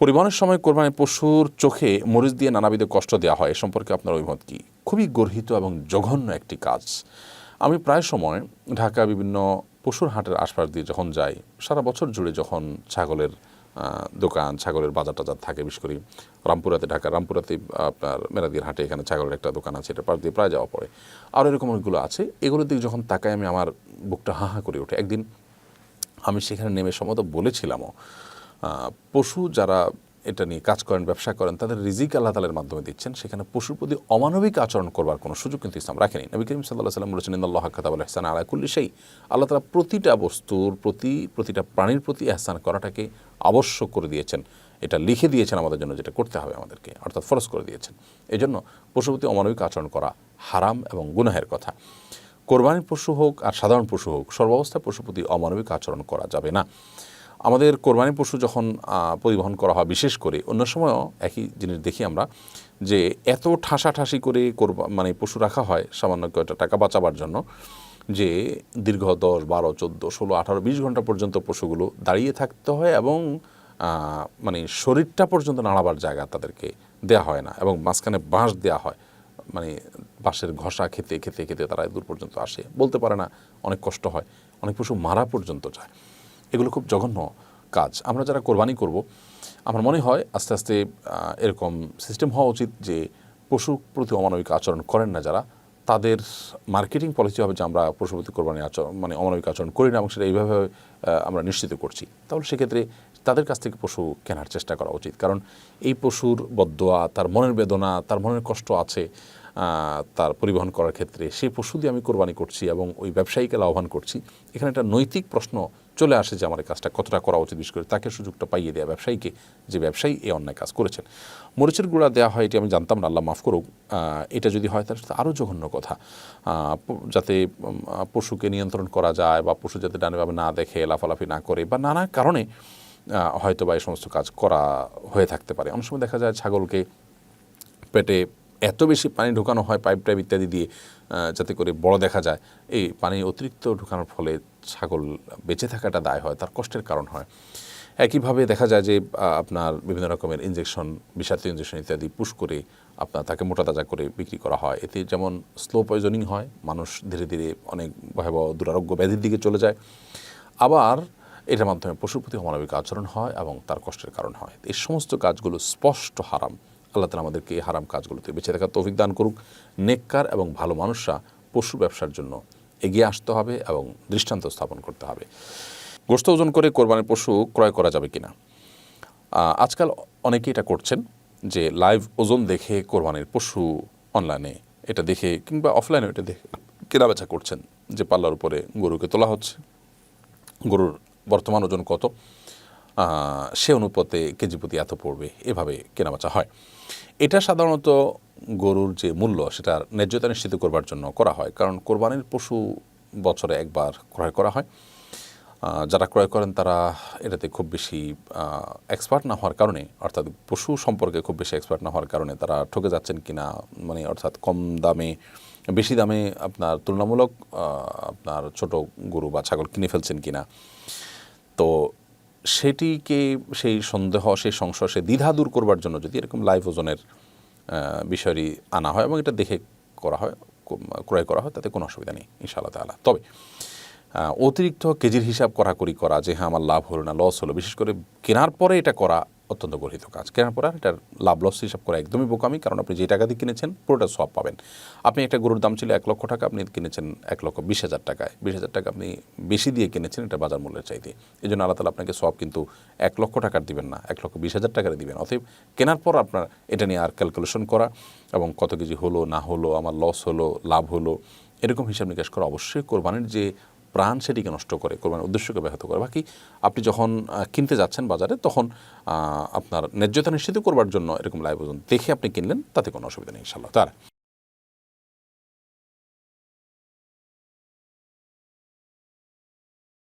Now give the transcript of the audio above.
পরিবহনের সময় কোরবানি পশুর চোখে মরিচ দিয়ে নানাবিধ কষ্ট দেওয়া হয়, এ সম্পর্কে আপনার অভিমত কী? খুবই গর্হিত এবং জঘন্য একটি কাজ। আমি প্রায় সময় ঢাকা বিভিন্ন পশুর হাটের আশপাশ দিয়ে যখন যাই, সারা বছর জুড়ে যখন ছাগলের দোকান, ছাগলের বাজার টাজার থাকে, বিশেষ করে রামপুরাতে ঢাকা রামপুরাতে আপনার মেরাদির হাটে এখানে ছাগলের একটা দোকান আছে এটা পাশ দিয়ে প্রায় যাওয়া পড়ে। আর এরকম অনেকগুলো আছে, এগুলোর দিকে যখন তাকাই আমি আমার বুকটা হাঁ হাঁ করে ওঠে। একদিন আমি সেখানে নেমে সম্ভবত বলেছিলামও পশু যারা এটা নিয়ে কাজ করেন, ব্যবসা করেন, তাদের রিজিক আল্লাহ তালের মাধ্যমে দিচ্ছেন। সেখানে পশুর প্রতি অমানবিক আচরণ করবার কোনো সুযোগ কিন্তু ইসলাম রাখেনি। নবী করিম সাল্লাহ সাল্লাম বলেছেন আল্লাহ ইহসান আলা কুল্লি সেই আল্লাহ তালা প্রতিটা বস্তুর প্রতি, প্রতিটা প্রাণীর প্রতি এহসান করাটাকে আবশ্যক করে দিয়েছেন। এটা লিখে দিয়েছেন আমাদের জন্য, যেটা করতে হবে আমাদেরকে, অর্থাৎ ফরজ করে দিয়েছেন। এই জন্য পশুর প্রতি অমানবিক আচরণ করা হারাম এবং গুনাহের কথা। কোরবানির পশু হোক আর সাধারণ পশু হোক, সর্বাবস্থায় পশুর প্রতি অমানবিক আচরণ করা যাবে না। আমাদের কোরবানি পশু যখন পরিবহন করা হয় বিশেষ করে, অন্য সময়ও একই জিনিস দেখি আমরা যে এত ঠাসাঠাসি করে কোরবা মানে পশু রাখা হয় সামান্য কয়টা টাকা বাঁচাবার জন্য যে দীর্ঘ দশ, বারো, চোদ্দ, ষোলো, আঠারো, বিশ ঘণ্টা পর্যন্ত পশুগুলো দাঁড়িয়ে থাকতে হয় এবং মানে শরীরটা পর্যন্ত নাড়াবার জায়গা তাদেরকে দেয়া হয় না এবং মাঝখানে বাঁশ দেওয়া হয়। মানে বাঁশের ঘষা খেতে খেতে খেতে তারা দূর পর্যন্ত আসে। বলতে পারে না, অনেক কষ্ট হয়। অনেক পশু মারা পর্যন্ত যায়। এগুলো খুব জঘন্য কাজ। আমরা যারা কোরবানি করব, আমার মনে হয় আস্তে আস্তে এরকম সিস্টেম হওয়া উচিত যে পশু প্রতি অমানবিক আচরণ করেন না যারা। তাদের মার্কেটিং পলিসি হবে যে আমরা পশুর প্রতি কোরবানি আচরণ মানে অমানবিক আচরণ করি না এবং সেটা এইভাবে আমরা নিশ্চিত করছি। তাহলে সেক্ষেত্রে তাদের কাছ থেকে পশু কেনার চেষ্টা করা উচিত। কারণ এই পশুর বদোয়া, তার মনের বেদনা, তার মনের কষ্ট আছে তার পরিবহন করার ক্ষেত্রে। সেই পশু দিয়ে আমি কোরবানি করছি এবং ওই ব্যবসায়ীকে লাভবান করছি। এখানে একটা নৈতিক প্রশ্ন চলে আসে যে আমার এই কাজটা কতটা করা উচিত, বিশেষ করে তাকে সুযোগটা পাইয়ে দেওয়া ব্যবসায়ীকে, যে ব্যবসায়ী এই অন্যায় কাজ করেছেন। মরিচের গুঁড়া দেওয়া হয় এটি আমি জানতাম না, আল্লাহ মাফ করুক। এটা যদি হয় তাহলে আরও জঘন্য কথা। যাতে পশুকে নিয়ন্ত্রণ করা যায় বা পশু যাতে ডানেভাবে না দেখে, লাফালাফি না করে বা নানা কারণে হয়তো বা এই সমস্ত কাজ করা হয়ে থাকতে পারে। অনেক সময় দেখা যায় ছাগলকে পেটে এত বেশি পানি ঢোকানো হয় পাইপ টাইপ ইত্যাদি দিয়ে যাতে করে বড় দেখা যায়, এই পানি অতিরিক্ত ঢোকানোর ফলে ছাগল বেঁচে থাকাটা দায় হয়, তার কষ্টের কারণ হয়। একইভাবে দেখা যায় যে আপনার বিভিন্ন রকমের ইঞ্জেকশন বিষাক্ত ইঞ্জেকশন ইত্যাদি পুশ করে আপনার তাকে মোটা তাজা করে বিক্রি করা হয়। এতে যেমন স্লো পয়জনিং হয়, মানুষ ধীরে ধীরে অনেক ভয়াবহ দুরারোগ্য ব্যাধির দিকে চলে যায়। আবার এটার মাধ্যমে পশুর প্রতি অমানবিক আচরণ হয় এবং তার কষ্টের কারণ হয়। এই সমস্ত কাজগুলো স্পষ্ট হারাম। আল্লাহ তালা আমাদেরকে এই হারাম কাজগুলোতে বেঁচে থাকার তৌফিক দান করুক। নেককার এবং ভালো মানুষরা পশু ব্যবসার জন্য এগিয়ে আসতে হবে এবং দৃষ্টান্ত স্থাপন করতে হবে। গোস্ত ওজন করে কোরবানির পশু ক্রয় করা যাবে কিনা? আজকাল অনেকেই এটা করছেন যে লাইভ ওজন দেখে কোরবানির পশু অনলাইনে এটা দেখে কিংবা অফলাইনে এটা দেখে কেনাবেচা করছেন যে পাল্লার উপরে গরুকে তোলা হচ্ছে। গরুর বর্তমান ওজন কত? সে অনুপাতে কেজি প্রতি এত পড়বে, এভাবে কেনাবেচা হয়। এটা সাধারণত গরুর যে মূল্য সেটার ন্যায্যতা নিশ্চিত করবার জন্য করা হয়। কারণ কোরবানির পশু বছরে একবার ক্রয় করা হয়। যারা ক্রয় করেন, তারা এটাতে খুব বেশি এক্সপার্ট না হওয়ার কারণে, অর্থাৎ পশু সম্পর্কে খুব বেশি এক্সপার্ট না হওয়ার কারণে তারা ঠকে যাচ্ছেন কিনা মানে অর্থাৎ কম দামে, বেশি দামে আপনার তুলনামূলক আপনার ছোট গরু বা ছাগল কিনে ফেলছেন কিনা। তো সেটিকে সেই সন্দেহ, সেই সংশয় সে দ্বিধা দূর করবার জন্য যদি এরকম লাইভ ওজনের বিষয়টি আনা হয় এবং এটা দেখে করা হয় ক্রয় করা হয়, তাতে কোনো অসুবিধা নেই, ইনশাআল্লাহ তালা তবে অতিরিক্ত কেজির হিসাব করাকরি করা যে হ্যাঁ আমার লাভ হলো না লস হলো, বিশেষ করে কেনার পরে এটা করা অত্যন্ত গর্হিত কাজ। কেনার পরে এটার লাভ লস হিসাব করা একদমই বোকামি, কারণ আপনি যে টাকা দিয়ে কিনেছেন পুরোটা সব পাবেন। আপনি একটা গরুর দাম ছিল এক লক্ষ টাকা, আপনি কিনেছেন এক লক্ষ বিশ হাজার টাকায়। বিশ হাজার টাকা আপনি বেশি দিয়ে কিনেছেন এটা বাজার মূল্যের চাইতে। এই জন্য আল্লাহ আপনাকে সব কিন্তু এক লক্ষ টাকার দিবেন না, এক লক্ষ বিশ হাজার টাকার দিবেন। অতএব কেনার পর আপনার এটা নিয়ে আর ক্যালকুলেশন করা এবং কত কেজি হলো, না হলো, আমার লস হলো, লাভ হলো, এরকম হিসাব নিকাশ করা অবশ্যই। কোরবানির যে প্রাণ সেটিকে নষ্ট করে, কোরবানির উদ্দেশ্যকে ব্যাহত করে। বাকি আপনি যখন কিনতে যাচ্ছেন বাজারে, তখন আপনার ন্যায্যতা নিশ্চিত করবার জন্য এরকম লাইভ ওজন দেখে আপনি কিনলেন, তাতে কোনো অসুবিধা নেই ইনশাল্লাহ তার